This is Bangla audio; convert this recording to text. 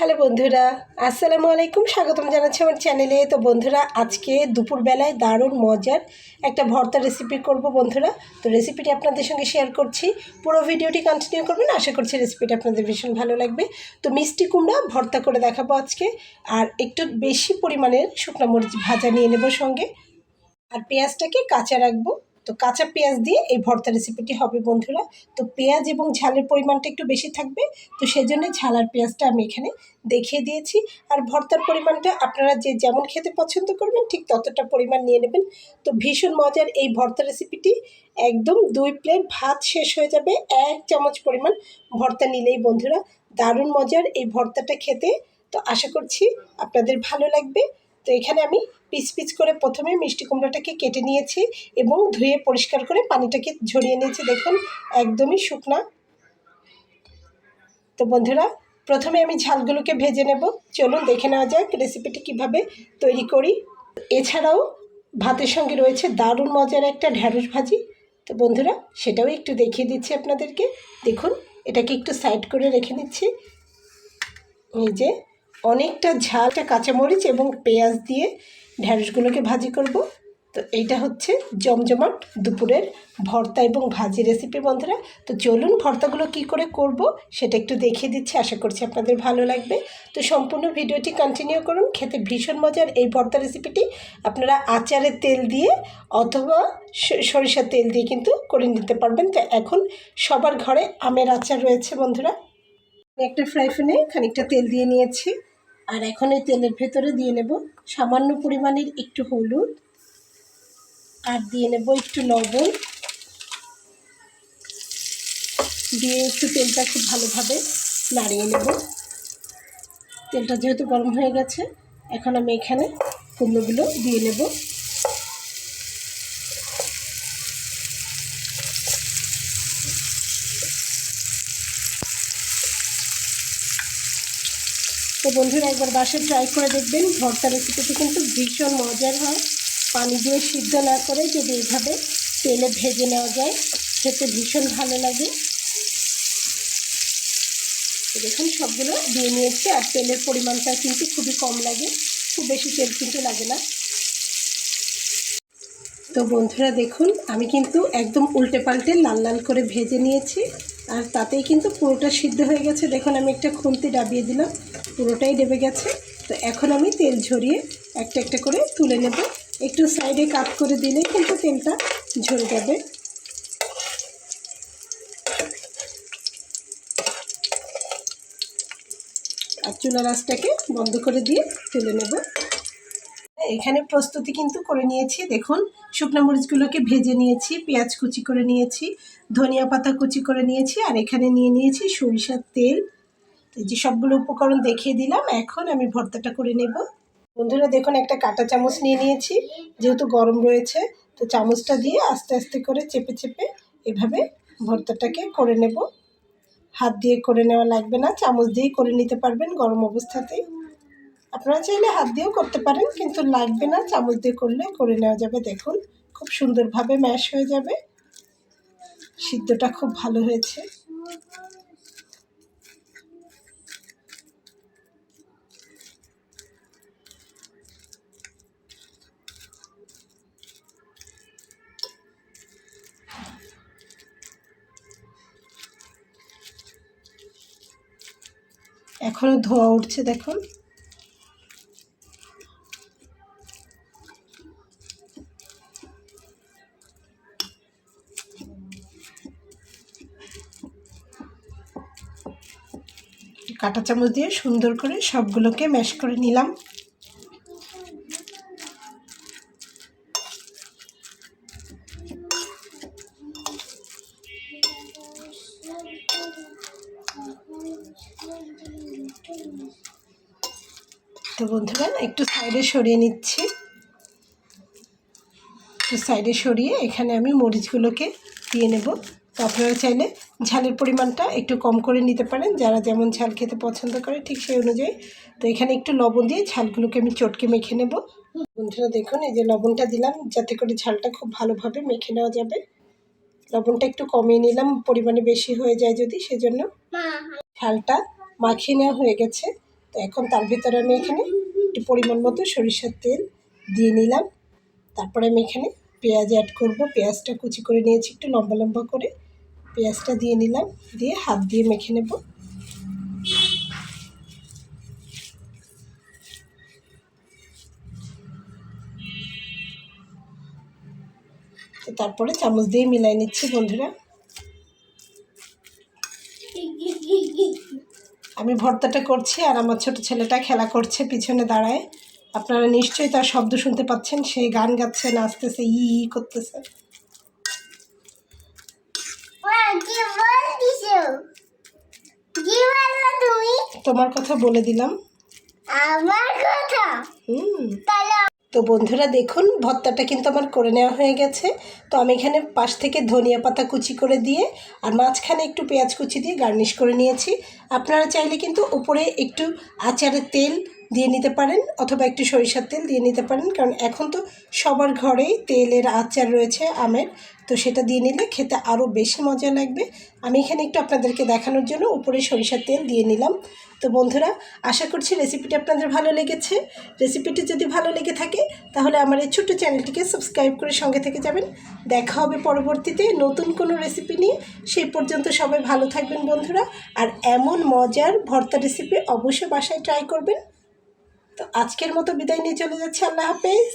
হ্যালো বন্ধুরা, আসসালামু আলাইকুম, স্বাগতম জানাচ্ছি আমার চ্যানেলে। তো বন্ধুরা, আজকে দুপুরবেলায় দারুণ মজার একটা ভর্তা রেসিপি করব বন্ধুরা। তো রেসিপিটি আপনাদের সঙ্গে শেয়ার করছি। পুরো ভিডিওটি কন্টিনিউ করবেন, আশা করছি রেসিপিটা আপনাদের ভীষণ ভালো লাগবে। তো মিষ্টি কুমড়া ভর্তা করে দেখাবো আজকে, আর একটু বেশি পরিমাণের শুকনো মরিচ ভাজা নিয়ে নেব সঙ্গে। আর পেঁয়াজটাকে কাঁচা রাখব। তো কাঁচা পেঁয়াজ দিয়ে এই ভর্তা রেসিপিটি হবে, বন্ধুরা। তো পেঁয়াজ এবং ঝালের পরিমাণটা একটু বেশি থাকবে। তো সেজন্য ঝাল আর পেঁয়াজটা আমি এখানে দেখিয়ে দিয়েছি। আর ভর্তার পরিমাণটা আপনারা যে যেমন খেতে পছন্দ করবেন, ঠিক ততটা পরিমাণ নিয়ে নেবেন। তো ভীষণ মজার এই ভর্তা রেসিপিটি একদম দুই প্লেট ভাত শেষ হয়ে যাবে, এক চামচ পরিমাণ ভর্তা নিলেই, বন্ধুরা। দারুণ মজার এই ভর্তাটা খেতে। তো আশা করছি আপনাদের ভালো লাগবে। তো এখানে আমি পিচ পিচ করে প্রথমে মিষ্টি কুমড়োটাকে কেটে নিয়েছি এবং ধুয়ে পরিষ্কার করে পানিটাকে ঝরিয়ে নিয়েছি। দেখুন, একদমই শুকনা। তো বন্ধুরা, প্রথমে আমি ঝালগুলোকে ভেজে নেব। চলুন দেখে নেওয়া যাক রেসিপিটি কীভাবে তৈরি করি। এছাড়াও ভাতের সঙ্গে রয়েছে দারুণ মজার একটা ঢ্যাঁড়স ভাজি। তো বন্ধুরা, সেটাও একটু দেখিয়ে দিচ্ছি আপনাদেরকে। দেখুন, এটাকে একটু সাইড করে রেখে নিচ্ছি এই যে অনেকটা ঝালটা কাঁচামরিচ এবং পেঁয়াজ দিয়ে ঢ্যাঁড়সগুলোকে ভাজি করব। তো এইটা হচ্ছে জমজমাট দুপুরের ভর্তা এবং ভাজি রেসিপি বন্ধুরা। তো চলুন ভর্তাগুলো কি করে করব সেটা একটু দেখিয়ে দিচ্ছি। আশা করছি আপনাদের ভালো লাগবে। তো সম্পূর্ণ ভিডিওটি কন্টিনিউ করুন। খেতে ভীষণ মজার এই ভর্তা রেসিপিটি আপনারা আচারের তেল দিয়ে অথবা সরিষার তেল দিয়ে কিন্তু করে নিতে পারবেন। তো এখন সবার ঘরে আমের আচার রয়েছে বন্ধুরা। একটা ফ্রাই প্যানে খানিকটা তেল দিয়ে নিয়েছি। আর এখন এই তেলের ভেতরে দিয়ে নেব সামান্য পরিমাণের একটু হলুদ। আর দিয়ে নেব একটু লবণ। দিয়ে একটু তেলটা খুব ভালোভাবে নাড়িয়ে নেব। তেলটা যেহেতু গরম হয়ে গেছে, এখন আমি এখানে কুমড়োগুলো দিয়ে নেব। তো বন্ধুরা, একবার বাসায় ট্রাই করে দেখবেন। ভর্তা রেসিপিটি কিন্তু ভীষণ মজার হয়। পানি দিয়ে সিদ্ধ না করে যদি এভাবে তেলে ভেজে নেওয়া যায়, খেতে ভীষণ ভালো লাগে। দেখুন, সবগুলো দিয়ে নিয়েছি। আর তেলের পরিমাণটা কিন্তু খুবই কম লাগে। খুব বেশি তেল কিন্তু লাগে না। তো বন্ধুরা, দেখুন, আমি কিন্তু একদম উল্টে পাল্টে লাল লাল করে ভেজে নিয়েছি। আর তাতেই কিন্তু পুরোটা সিদ্ধ হয়ে গেছে। দেখুন, আমি একটা খুন্তি ডাবিয়ে দিলাম। পুরোটাই ডেবে গেছে। তো এখন আমি তেল ঝরিয়ে একটা একটা করে তুলে নেব। একটু সাইডে কাপ করে দিলে কিন্তু তেলটা ঝরে যাবে। আর চুলা রাসটাকে বন্ধ করে দিয়ে তুলে নেব। এখানে প্রস্তুতি কিন্তু করে নিয়েছি। দেখুন, শুকনো মরিচগুলোকে ভেজে নিয়েছি, পেঁয়াজ কুচি করে নিয়েছি, ধনিয়া পাতা কুচি করে নিয়েছি, আর এখানে নিয়ে নিয়েছি সরিষার তেল। তো যে সবগুলো উপকরণ দেখিয়ে দিলাম, এখন আমি ভর্তাটা করে নেব। বন্ধুরা, দেখুন, একটা কাঁটা চামচ নিয়ে নিয়েছি, যেহেতু গরম রয়েছে, তো চামচটা দিয়ে আস্তে আস্তে করে চেপে চেপে এভাবে ভর্তাটাকে করে নেব। হাত দিয়ে করে নেওয়া লাগবে না, চামচ দিয়েই করে নিতে পারবেন গরম অবস্থাতেই। আপনারা চাইলে হাত দিয়েও করতে পারেন, কিন্তু লাগবে না, চামচ দিয়ে করলে করে নেওয়া যাবে। দেখুন, খুব সুন্দরভাবে ম্যাশ হয়ে যাবে। সিদ্ধটা খুব ভালো হয়েছে। এখনও ধোয়া উঠছে দেখুন। কাঁটা চামচ দিয়ে সুন্দর করে সবগুলোকে ম্যাশ করে নিলাম। তো বন্ধুরা একটু সাইডে সরিয়ে নিচ্ছি। একটু সাইডে সরিয়ে এখানে আমি মরিচগুলোকে দিয়ে নেব। তো আপনারা চাইলে ঝালের পরিমাণটা একটু কম করে নিতে পারেন। যারা যেমন ঝাল খেতে পছন্দ করে ঠিক সেই অনুযায়ী। তো এখানে একটু লবণ দিয়ে ঝালগুলোকে আমি চটকে মেখে নেব। বন্ধুরা দেখুন এই যে লবণটা দিলাম যাতে করে ঝালটা খুব ভালোভাবে মেখে নেওয়া যাবে। লবণটা একটু কমিয়ে নিলাম পরিমাণে বেশি হয়ে যায় যদি সেজন্য। ঝালটা মাখিয়ে নেওয়া হয়ে গেছে। তো এখন তার ভিতরে আমি এখানে একটু পরিমাণ মতো সরিষার তেল দিয়ে নিলাম। তারপরে আমি এখানে পেঁয়াজ অ্যাড করব। পেঁয়াজটা কুচি করে নিয়েছি একটু লম্বা লম্বা করে। পেঁয়াজটা দিয়ে নিলাম, দিয়ে হাত দিয়ে মেখে নেব। তো তারপরে চামচ দিয়ে মিলাই নিচ্ছি বন্ধুরা। আমি ভর্তাটা করছি আর আমার ছোট ছেলেটা খেলা করছে পিছনে দাঁড়ায়। আপনারা নিশ্চয়ই তার শব্দ শুনতে পাচ্ছেন সেই গান গাচ্ছে নাচতেছে ই ই করতেছে। তোমার কথা বলে দিলাম। আমার কথা? হুম। তো বন্ধুরা দেখুন, ভর্তাটা কিন্তু আমার করে নেওয়া হয়ে গেছে। তো আমি এখানে পাশ থেকে ধনিয়া পাতা কুচি করে দিয়ে আর মাঝখানে একটু পেঁয়াজ কুচি দিয়ে গার্নিশ করে নিয়েছি। আপনারা চাইলে কিন্তু উপরে একটু আচারের তেল দিয়ে নিতে পারেন অথবা একটু সরিষার তেল দিয়ে নিতে পারেন। কারণ এখন তো সবার ঘরেই তেলের আচার রয়েছে, আমের। তো সেটা দিয়ে নিলে খেতে আরও বেশি মজা লাগবে। আমি এখানে একটু আপনাদেরকে দেখানোর জন্য উপরে সরিষার তেল দিয়ে নিলাম। তো বন্ধুরা, আশা করছি রেসিপিটি আপনাদের ভালো লেগেছে। রেসিপিটি যদি ভালো লেগে থাকে, তাহলে আমার এই ছোট্ট চ্যানেলটিকে সাবস্ক্রাইব করে সঙ্গে থেকে যাবেন। দেখা হবে পরবর্তীতে নতুন কোনো রেসিপি নিয়ে। সেই পর্যন্ত সবাই ভালো থাকবেন বন্ধুরা। আর এমন মজার ভর্তা রেসিপি অবশ্যই বাসায় ট্রাই করবেন। তো আজকের মতো বিদায় নিয়ে চলে যাচ্ছে আল্লাহ হাফেজ।